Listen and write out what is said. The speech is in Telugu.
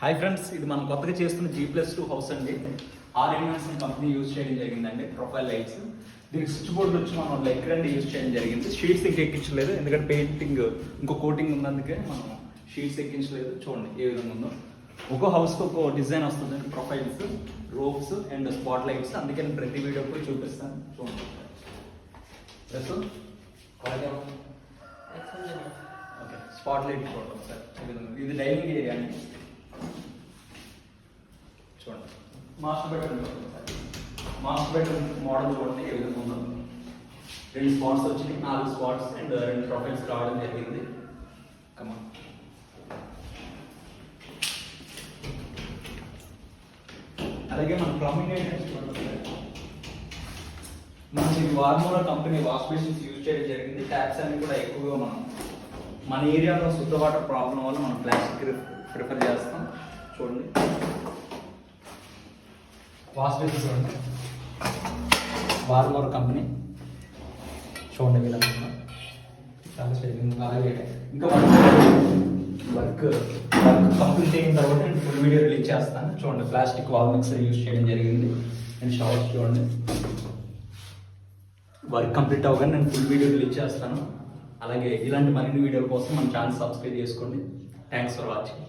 హాయ్ ఫ్రెండ్స్ ఇది మనం కొత్తగా చేస్తున్న జీ ప్లస్ టూ హౌస్ అండి. ఆర్ ఇన్వెన్షన్ కంపెనీ యూజ్ చేయడం జరిగిందండి. ప్రొఫైల్ లైట్స్ దీనికి స్విచ్ బోర్డు వచ్చి మనం లెగ్ రెండు యూజ్ చేయడం జరిగింది. షీట్స్ ఇంకా ఎక్కించలేదు. ఎందుకంటే పెయింటింగ్ ఇంకో కోటింగ్ ఉన్నందుకే మనం షీట్స్ ఎక్కించలేదు. చూడండి ఏ విధంగా ఉందో. ఒక్కో హౌస్కి ఒక్కో డిజైన్ వస్తుందండి profiles ropes and spot lights అందుకే నేను ప్రతి వీడియో కూడా చూపిస్తాను. చూడండి. ఓకే స్పాట్ లైట్ చూడండి సార్. ఇది డైనింగ్ ఏరియా అండి చూడండి master bedroom master bedroom model చూడండి ఏ విధంగా ఉందో రెండు స్పాట్స్ వచ్చినాయి నాలుగు స్పాట్స్ అండ్ రెండు ప్రొఫైల్స్ రావడం జరిగింది. కమా అలాగే మన ప్లంబింగ్ ఐటమ్స్ చూడండి మనం ఈ Varmora company wash basins use చేయడం జరిగింది. ట్యాప్స్ అన్ని కూడా ఎక్కువగా మనం మన ఏరియాలో శుద్ధ వాటర్ ప్రాబ్లం వల్ల మనం ప్లాస్టిక్ ప్రిఫర్ చేస్తాం. చూడండి. వాష్ బేసిన్స్ చూడండి. వార్మోరా కంపెనీ చూడండి వీళ్ళ చాలా షేవింగ్ అలాగే ఇంకా వర్క్ వర్క్ కంప్లీట్ అయిన తర్వాత నేను ఫుల్ వీడియో రిలీజ్ చేస్తాను. చూడండి ప్లాస్టిక్ వాల్ మిక్సర్ యూజ్ చేయడం జరిగింది. అండ్ షవర్స్ చూడండి. వర్క్ కంప్లీట్ అవ్వగానే నేను ఫుల్ వీడియో రిలీజ్ చేస్తాను. అలాగే ఇలాంటి మరిన్ని వీడియోల కోసం మన ఛానల్ సబ్స్క్రైబ్ చేసుకోండి. Thanks for watching